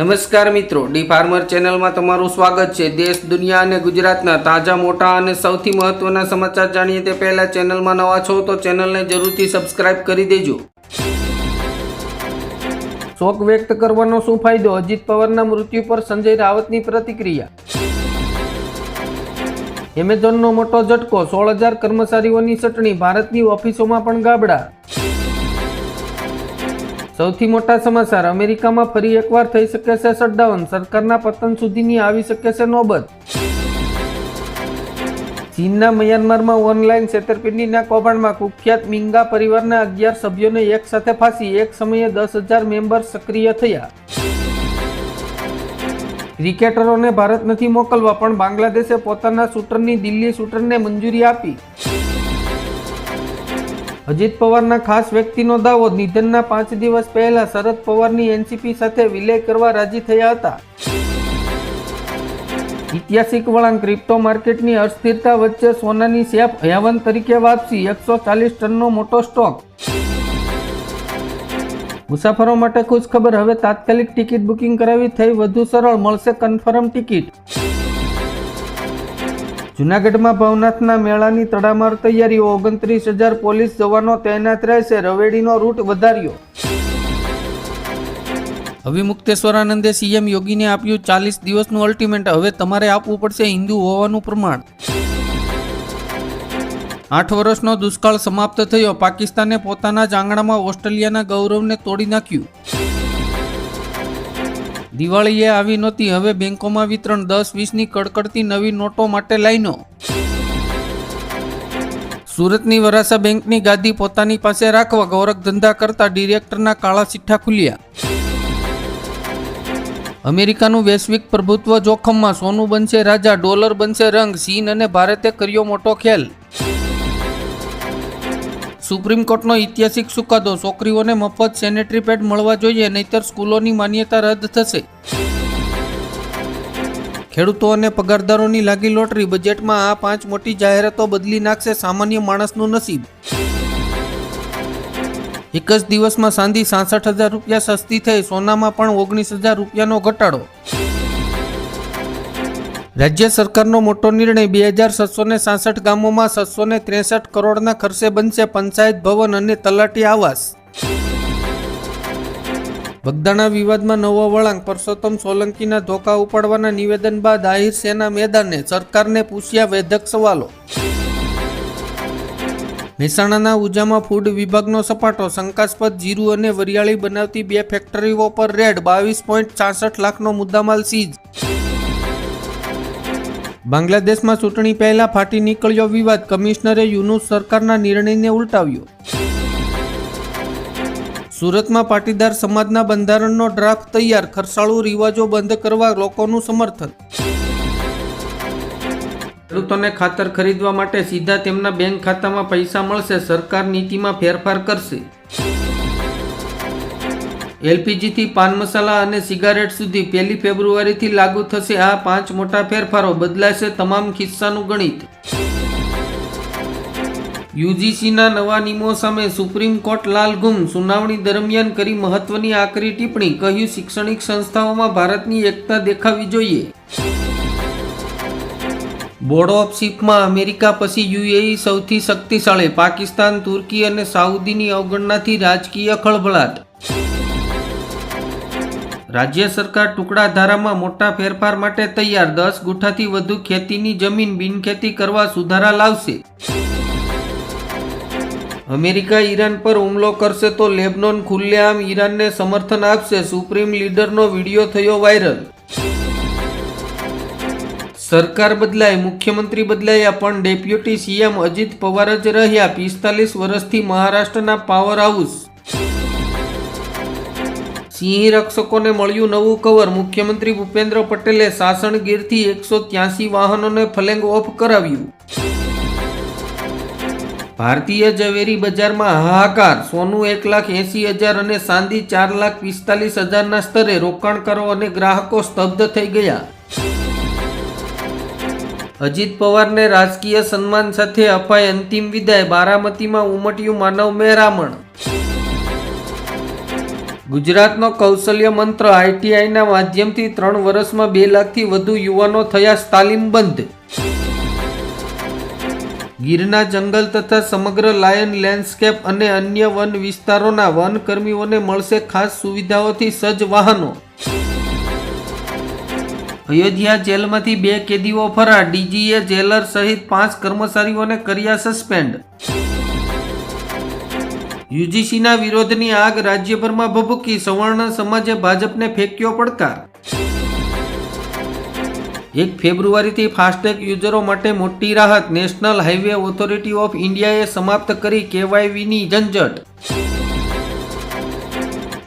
નમસ્કાર મિત્રો, D farmer ચેનલમાં તમારું સ્વાગત છે. દેશ, દુનિયા અને ગુજરાતના તાજા, મોટા અને સૌથી મહત્વના સમાચાર જાણીએ તે પહેલા ચેનલમાં નવા છો તો ચેનલને જરૂરથી સબસ્ક્રાઇબ કરી દેજો. શોક વ્યક્ત કરવાનો શું ફાયદો? અજીત પવારના મૃત્યુ પર સંજય રાવતની પ્રતિક્રિયા. એમેઝોનનો મોટો ઝટકો, સોળ હજાર કર્મચારીઓની ચટણી ભારતની ઓફિસોમાં પણ ગાબડા. સૌથી મોટા સમાચાર. અમેરિકામાં ફરી એકવાર થઈ શકે છે શટડાઉન સરકારના પતન સુધીની આવી શકે છે નોબત. ચીનના મ્યાનમારમાં ઓનલાઈન છેતરપિંડીના કૌભાંડમાં કુખ્યાત મિંગા પરિવારના અગિયાર સભ્યોને એક સાથે ફાંસી. એક સમયે દસ હજાર મેમ્બર સક્રિય થયા. ક્રિકેટરોને ભારત નથી મોકલવા, પણ બાંગ્લાદેશે પોતાના શૂટરની દિલ્હી શૂટરને મંજૂરી આપી. અજીત પવારના ખાસ વ્યક્તિનો દાવો નિધનના પાંચ દિવસ પહેલા શરદ પવારની એનસીપી સાથે વિલય કરવા રાજી થયા હતા. ઐતિહાસિક વળાંક ક્રિપ્ટો માર્કેટની અસ્થિરતા વચ્ચે સોનાની સેફ હયાવન તરીકે વાપસી એકસો ચાલીસ ટનનો મોટો સ્ટોક. મુસાફરો માટે ખુશ ખબર હવે તાત્કાલિક ટિકિટ બુકિંગ કરાવી થઈ, વધુ સરળ, મળશે કન્ફર્મ ટિકિટ. જુનાગઢમાં ભવનાથના મેળાની તડામાર તૈયારીઓ. ઓગણત્રીસ હજાર પોલીસ જવાનો તૈનાત રહેશે. રવેડીનો રૂટ વધાર્યો. અવિમુક્તેશ્વરાનંદે સીએમ યોગીને આપ્યું ચાલીસ દિવસનું અલ્ટિમેટ હવે તમારે આપવું પડશે હિન્દુ હોવાનું પ્રમાણ. આઠ વર્ષનો દુષ્કાળ સમાપ્ત થયો. પાકિસ્તાને પોતાના જ આંગણામાં ઓસ્ટ્રેલિયાના ગૌરવને તોડી નાખ્યું. દિવાળીએ આવી નહોતી, હવે બેંકોમાં વિતરણ દસ વીસની કડકડતી નવી નોટો માટે લાઈનો. સુરતની વરાસા બેંકની ગાદી પોતાની પાસે રાખવા ગૌરખ ધંધા કરતા ડિરેક્ટરના કાળા સિઠ્ઠા ખુલ્યા. અમેરિકાનું વૈશ્વિક પ્રભુત્વ જોખમમાં સોનું બનશે રાજા, ડોલર બનશે રંગ ચીન અને ભારતે કર્યો મોટો ખેલ. સુપ્રીમ કોર્ટનો ઐતિહાસિક ચુકાદો. છોકરીઓને મફત સેનેટરી પેડ મળવા જોઈએ, નહીતર સ્કૂલોની માન્યતા રદ થશે. ખેડૂતો અને પગારદારોની લાગી લોટરી. બજેટમાં આ પાંચ મોટી જાહેરાતો બદલી નાખશે સામાન્ય માણસનું નસીબ. એક જ દિવસમાં સાંધી સાસઠ હજાર રૂપિયા સસ્તી થઈ, સોનામાં પણ ઓગણીસ હજાર રૂપિયાનો ઘટાડો. રાજ્ય સરકારનો મોટો નિર્ણય બે હજાર છસો ને સાસઠ ગામોમાં છસો ને ત્રેસઠ કરોડના ખર્ચે બનશે પંચાયત ભવન અને તલાટી આવાસ. બગદાણા વિવાદમાં નવો વળાંક, પરસોત્તમ સોલંકીના ધોકા ઉપાડવાના નિવેદન બાદ આહિર સેના મેદાને સરકારને પૂછ્યા વેધક સવાલો. મહેસાણાના ઉજામાં ફૂડ વિભાગનો સપાટો, શંકાસ્પદ જીરું અને વરિયાળી બનાવતી બે ફેક્ટરીઓ પર રેડ, બાવીસ પોઈન્ટ છાસઠ લાખનો મુદ્દામાલ સીઝ. બાંગ્લાદેશમાં ચૂંટણી પહેલા ફાટી નીકળ્યો વિવાદ. કમિશનરે યુનુસ સરકારના નિર્ણયને ઉલટાવ્યો. સુરતમાં પાટીદાર સમાજના બંધારણનો ડ્રાફ્ટ તૈયાર. ખરસાળુ રિવાજો બંધ કરવા લોકોનું સમર્થન. ખેડૂતોને ખાતર ખરીદવા માટે સીધા તેમના બેંક ખાતામાં પૈસા મળશે. સરકાર નીતિમાં ફેરફાર કરશે. એલપીજીથી પાન મસાલા અને સિગારેટ સુધી પહેલી ફેબ્રુઆરીથી લાગુ થશે આ પાંચ મોટા ફેરફારો બદલાશે તમામ ખિસ્સાનું ગણિત. યુજીસીના નવા નિયમો સામે સુપ્રીમ કોર્ટ લાલ ગુમ. સુનાવણી દરમિયાન કરી મહત્વની આકરી ટિપ્પણી. કહ્યું, શૈક્ષણિક સંસ્થાઓમાં ભારતની એકતા દેખાવી જોઈએ. બોર્ડ ઓફ શિપમાં અમેરિકા પછી યુએઈ સૌથી શક્તિશાળી, પાકિસ્તાન, તુર્કી અને સાઉદીની અવગણનાથી રાજકીય ખળભળાટ. રાજ્ય સરકાર ટુકડા ધારામાં મોટા ફેરફાર માટે તૈયાર. દસ ગુઠાથી વધુ ખેતીની જમીન બિનખેતી કરવા સુધારા લાવશે. અમેરિકા ઈરાન પર હુમલો કરશે તો લેબનોન ખુલ્લેઆમ ઈરાનને સમર્થન આપશે. સુપ્રીમ લીડરનો વીડિયો થયો વાયરલ. સરકાર બદલાય, મુખ્યમંત્રી બદલાયા, પણ ડેપ્યુટી સીએમ અજીત પવાર જ રહ્યા. પિસ્તાલીસ વર્ષથી મહારાષ્ટ્રના પાવર હાઉસ સિંહ રક્ષકોને મળ્યું નવું કવર. મુખ્યમંત્રી ભૂપેન્દ્ર પટેલે સાસણગીરથી એકસો ત્યાસી વાહનોને ફલેંગ ઓફ કરાવ્યું. ભારતીય ઝવેરી બજારમાં હાહાકાર. સોનું એક લાખ એસી હજાર અને ચાંદી ચાર લાખ પિસ્તાલીસ હજારના સ્તરે રોકાણકારો અને ગ્રાહકો સ્તબ્ધ થઈ ગયા. અજીત પવારને રાજકીય સન્માન સાથે અપાય અંતિમ વિદાય. બારામતીમાં ઉમટ્યું માનવ મહેરામણ ગુજરાતનો કૌશલ્ય મંત્ર આઈટીઆઈના માધ્યમથી ત્રણ વર્ષમાં બે લાખથી વધુ યુવાનો થયા તાલીમબંધ ગીરના જંગલ તથા સમગ્ર લાયન લેન્ડસ્કેપ અને અન્ય વન વિસ્તારોના વનકર્મીઓને મળશે ખાસ સુવિધાઓથી સજ્જ વાહનો. અયોધ્યા જેલમાંથી બે કેદીઓ ફરાર, ડીજીએ જેલર સહિત પાંચ કર્મચારીઓને કર્યા સસ્પેન્ડ. યુજીસીના વિરોધની આગ રાજ્યભરમાં ભભૂકી, સવર્ણ સમાજે ભાજપને ફેંક્યો પડકાર. એક ફેબ્રુઆરીથી ફાસ્ટેગ યુઝરો માટે મોટી રાહત, નેશનલ હાઈવે ઓથોરિટી ઓફ ઇન્ડિયાએ સમાપ્ત કરી કેવાયવીની ઝંઝટ.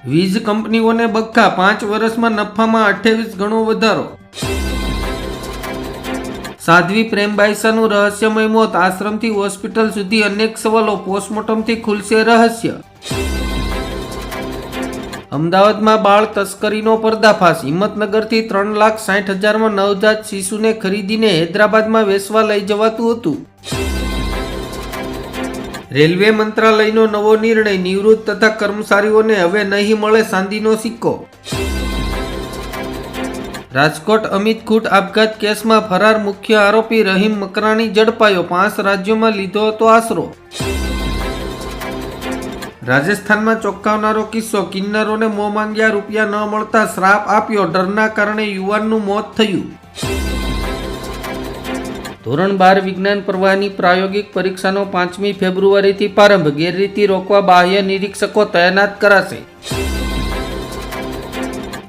વીજ કંપનીઓને બક્કા પાંચ વર્ષમાં નફામાં અઠ્યાવીસ ગણો વધારો. સાધ્વી પ્રેમબાઈસાનું રહસ્યમય મોત. આશ્રમથી હોસ્પિટલ સુધી અનેક સવાલો પોસ્ટમોર્ટમથી ખુલશે રહસ્ય. અમદાવાદમાં બાળ તસ્કરીનો પર્દાફાશ. હિંમતનગરથી ત્રણ લાખ સાઠ હજારમાં નવજાત શિશુને ખરીદીને હૈદરાબાદમાં વેચવા લઈ જવાતું હતું. રેલવે મંત્રાલયનો નવો નિર્ણય. નિવૃત્ત તથા કર્મચારીઓને હવે નહીં મળે ચાંદીનો સિક્કો. રાજકોટ અમિત ખૂટ આપઘાત કેસમાં ફરાર મુખ્ય આરોપી રહીમ મકરાણી ઝડપાયો પાંચ રાજ્યોમાં લીધો હતો આશરો. રાજસ્થાનમાં ચોંકાવનારો કિસ્સો, કિન્નરોને મો માંગ્યા રૂપિયા ન મળતા શ્રાપ આપ્યો, ડરના કારણે યુવાનનું મોત થયું. ધોરણ બાર વિજ્ઞાન પ્રવાહની પ્રાયોગિક પરીક્ષાનો પાંચમી ફેબ્રુઆરીથી પ્રારંભ, ગેરરીતિ રોકવા બાહ્ય નિરીક્ષકો તૈનાત કરાશે.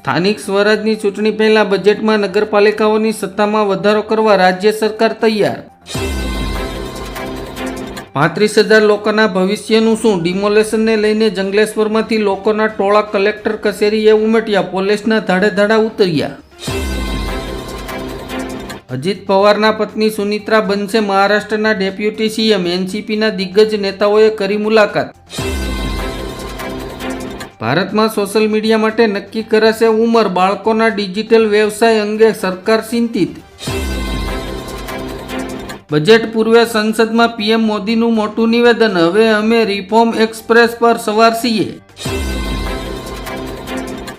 સ્થાનિક સ્વરાજની ચૂંટણી પહેલા બજેટમાં નગરપાલિકાઓની સત્તામાં વધારો કરવા રાજ્ય સરકાર તૈયાર. પાંત્રીસ હજાર લોકોના ભવિષ્યનું શું? ડિમોલેશનને લઈને જંગલેશ્વરમાંથી લોકોના ટોળા કલેક્ટર કચેરીએ ઉમટ્યા, પોલીસના ધાડે ધાડા ઉતર્યા. અજીત પવારના પત્ની સુનિત્રા બનશે મહારાષ્ટ્રના ડેપ્યુટી સીએમ, એનસીપીના દિગ્ગજ નેતાઓએ કરી મુલાકાત. ભારતમાં સોશિયલ મીડિયા માટે નક્કી કરાશે ઉંમર બાળકોના ડિજિટલ વ્યવસાય અંગે સરકાર ચિંતિત. બજેટ પૂર્વે સંસદમાં પીએમ મોદીનું મોટું નિવેદન, હવે અમે રિફોર્મ એક્સપ્રેસ પર સવાર છીએ.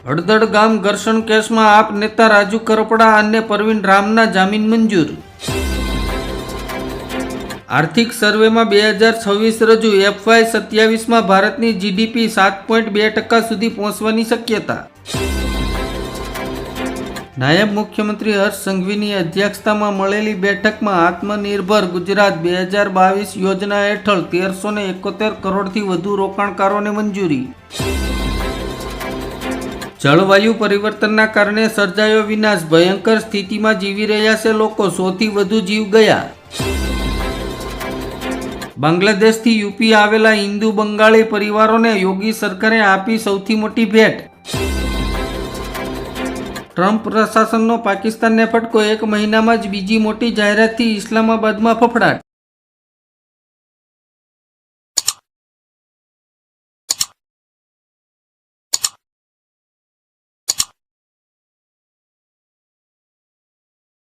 હળદડ ગામ ઘર્ષણ કેસમાં આપ નેતા રાજુ કરપડા અને પરવીન રામના જામીન મંજૂર. આર્થિક સર્વેમાં બે હજાર છવ્વીસ રજૂ એફવાય સત્યાવીસમાં ભારતની જીડીપી સાત પોઈન્ટ બે ટકા સુધી પહોંચવાની શક્યતા. નાયબ મુખ્યમંત્રી હર્ષ સંઘવીની અધ્યક્ષતામાં મળેલી બેઠકમાં આત્મનિર્ભર ગુજરાત બે હજાર બાવીસ યોજના હેઠળ તેરસો ને એકોતેર કરોડથી વધુ રોકાણકારોને મંજૂરી. જળવાયુ પરિવર્તનના કારણે સર્જાયો વિનાશ, ભયંકર સ્થિતિમાં જીવી રહ્યા છે લોકો, સૌથી વધુ જીવ ગયા. બાંગ્લાદેશથી યુપી આવેલા હિન્દુ બંગાળી પરિવારોને યોગી સરકારે આપી સૌથી મોટી ભેટ. ટ્રમ્પ પ્રશાસનનો પાકિસ્તાનને ફટકો, એક મહિનામાં જ બીજી મોટી જાહેરાતથી ઇસ્લામાબાદમાં ફફડાટ.